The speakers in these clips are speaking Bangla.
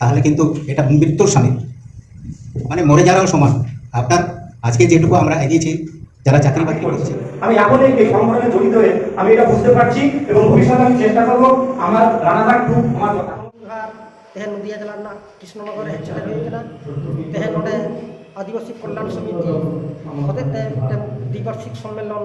তাহলে কিন্তু এটা মৃত্যুর সামিল। মানে মরে যাওয়ার সমান। আপনার আজকে যেটুকু আমরা এগিয়েছি যারা চাকরি বাকরি করেছে। আমি এখন এই সংগঠনে জড়িত হয়ে আমি এটা বুঝতে পারছি এবং ভবিষ্যতে আমি চেষ্টা করব আমার রানাঘাট টু আমার তেহে নদিয়া জেলার না কৃষ্ণনগর হেডসেটার হয়ে গেল তেহে আদিবাসী কল্যাণ সমিতি। হতে দ্বিবার্ষিক সম্মেলন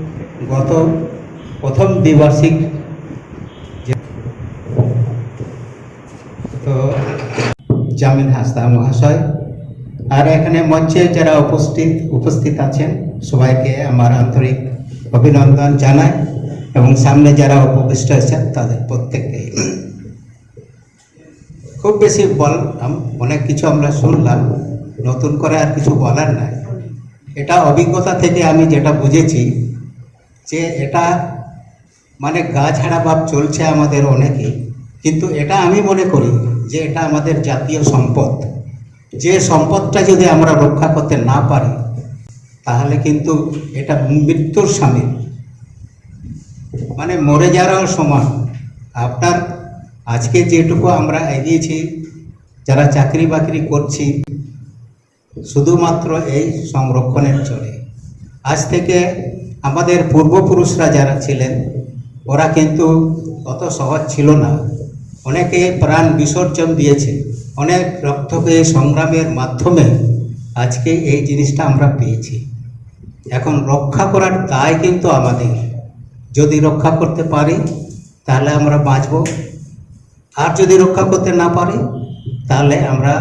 গত প্রথম দ্বিবার্ষিক তো জামিন হাসদা মহাশয়। আর এখানে মঞ্চে যারা উপস্থিত উপস্থিত আছেন, সবাইকে আমার আন্তরিক অভিনন্দন জানাই এবং সামনে যারা উপবিষ্ট আছেন, তাদের প্রত্যেককে খুব বেশি বললাম, অনেক কিছু আমরা শুনলাম, নতুন করে আর কিছু বলার নাই। এটা অভিজ্ঞতা থেকে আমি যেটা বুঝেছি যে এটা মানে গা ছাড়া ভাব চলছে আমাদের অনেকেই কিন্তু এটা আমি মনে করি যে এটা আমাদের জাতীয় সম্পদ। যে সম্পদটা যদি আমরা রক্ষা করতে না পারি, তাহলে কিন্তু এটা মৃত্যুর সামিল মানে মরে যাওয়ার সমান। আপনার আজকে যেটুকু আমরা এগিয়েছি, যারা চাকরি বাকরি করছি, শুধুমাত্র এই সংরক্ষণের চলে আজ থেকে আমাদের পূর্বপুরুষরা যারা ছিলেন, ওরা কিন্তু অত সহজ ছিল না। অনেকে প্রাণ বিসর্জন দিয়েছে। অনেক রক্তপেয়ে সংগ্রামের মাধ্যমে আজকে এই জিনিসটা আমরা পেয়েছি। এখন রক্ষা করার দায় কিন্তু আমাদের। যদি রক্ষা করতে পারি, তাহলে আমরা বাঁচব। আর যদি রক্ষা করতে না পারি, তাহলে আমরা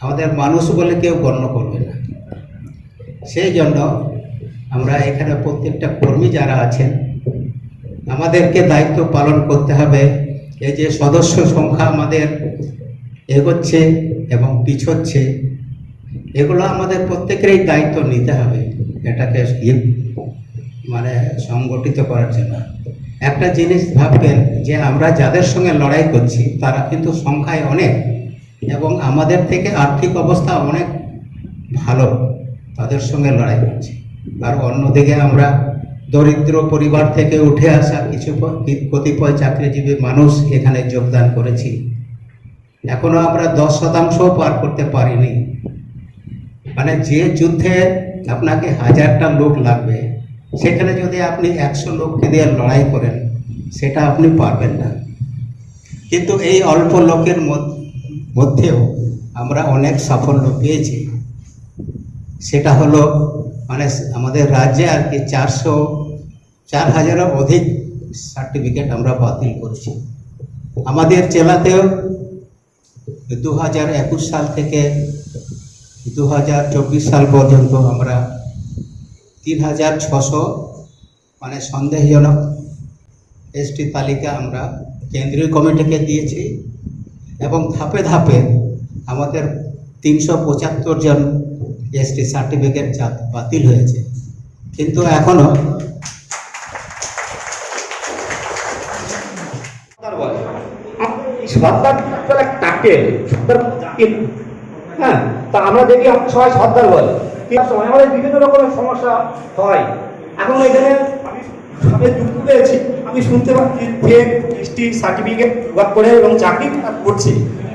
আমাদের মানুষ বলে কেউ গণ্য করবে না। সেই জন্য আমরা এখানে প্রত্যেকটা কর্মী যারা আছেন, আমাদেরকে দায়িত্ব পালন করতে হবে। এই যে সদস্য সংখ্যা আমাদের এগোচ্ছে এবং পিছোচ্ছে, এগুলো আমাদের প্রত্যেকেরই দায়িত্ব নিতে হবে, এটাকে ইয়ে মানে সংগঠিত করার জন্য। একটা জিনিস ভাববেন যে আমরা যাদের সঙ্গে লড়াই করছি, তারা কিন্তু সংখ্যায় অনেক এবং আমাদের থেকে আর্থিক অবস্থা অনেক ভালো। তাদের সঙ্গে লড়াই করছি। আর অন্যদিকে আমরা দরিদ্র পরিবার থেকে উঠে আসা কিছু কতিপয় চাকরিজীবী মানুষ এখানে যোগদান করেছি। এখনও আমরা দশ শতাংশও পার করতে পারিনি। মানে যে যুদ্ধে আপনাকে হাজারটা লোক লাগবে, সেখানে যদি আপনি একশো লোককে দিয়ে লড়াই করেন, সেটা আপনি পারবেন না। কিন্তু এই অল্প লোকের মধ্য- মধ্যেও আমরা অনেক সাফল্য পেয়েছি। সেটা হলো মানে আমাদের রাজ্যে আর কি চারশো, চার হাজারও অধিক সার্টিফিকেট আমরা বাতিল করছি। আমাদের জেলাতেও দু হাজার একুশ সাল থেকে দু হাজার চব্বিশ সাল পর্যন্ত আমরা তিন হাজার ছশো মানে সন্দেহজনক এসটি তালিকা আমরা কেন্দ্রীয় কমিটিকে দিয়েছি এবং ধাপে ধাপে আমাদের তিনশো পঁচাত্তর জন এসটি সার্টিফিকেট বাতিল হয়েছে। কিন্তু এখনও সর্দার বলে। হ্যাঁ তা আমরা দেখি সর্দার বলে। আমাদের বিভিন্ন রকমের সমস্যা হয়। এখন এখানে যুক্ত আমি শুনতে পাচ্ছি সার্টিফিকেট করে এবং চাকরি করছে।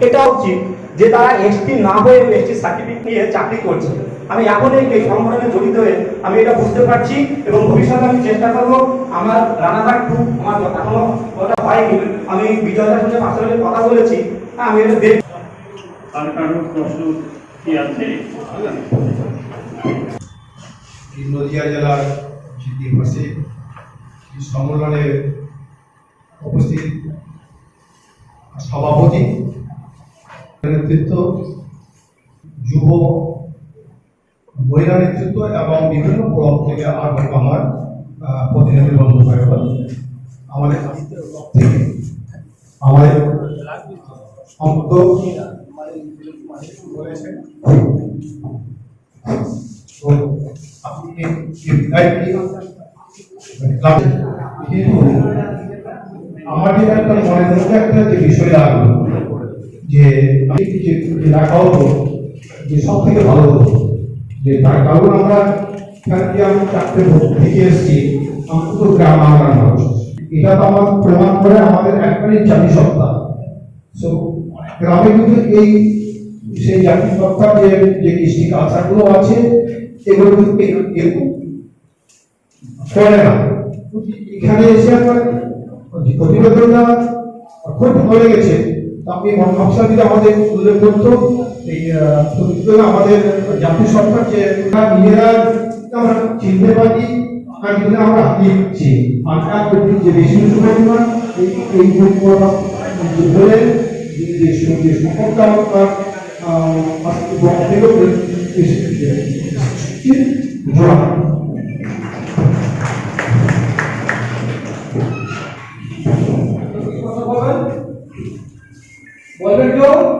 এটা উচিত যে তারা এসটি না হয়ে এসটি সার্টিফিকেট নিয়ে চাকরি করছে। আমি এখন এই সংগঠনে জড়িত হয়ে আমি এটা বুঝতে পারছি এবং ভবিষ্যতে আমি চেষ্টা করব। আমার রানাঘাট টু আমার এখনও কথা হয়নি। আমি বিজয়দার সঙ্গে পাশাপাশি কথা বলেছি। হ্যাঁ আমি এটা দেখ আর কারও প্রশ্ন কি আছে? নদিয়া জেলার এই সম্মেলনে উপস্থিত সভাপতি। নেতৃত্ব, যুব মহিলা নেতৃত্ব এবং বিভিন্ন ব্লক থেকে আগত আমার প্রতিনিধি বন্ধু ভাই আমাদের থেকে আমাদের সম্পদ বলেছেন তো আপনি এই এই কিন্তু আমার একটা মনের মধ্যে একটা যে বিষয় লাগল। যে রাখা হতো যে সব থেকে ভালো হতো, যে তার কারণ আমরা, এখান আমি চারটে থেকে এসেছি আমি তো গ্রাম বাংলার মানুষ। এটা তো আমার প্রমাণ করে আমাদের একবারই জাতি সত্তা। সো গ্রামে কিন্তু এই সেই জাতি সত্তার যে যে কৃষ্টি কালচারগুলো আছে, এগুলো কিন্তু কেউ করে না। এখানে এসে আমার প্রতিবেদনটা খুব লেগেছে তো আপনি মহাশয় যদি আমাদের উল্লেখ করতো এই আমাদের জাতীয় সরকার যে নিজেরা আমরা চিনতে পারি দিনে আমরা দিচ্ছি আমরা করছি যে বেশি এই Dios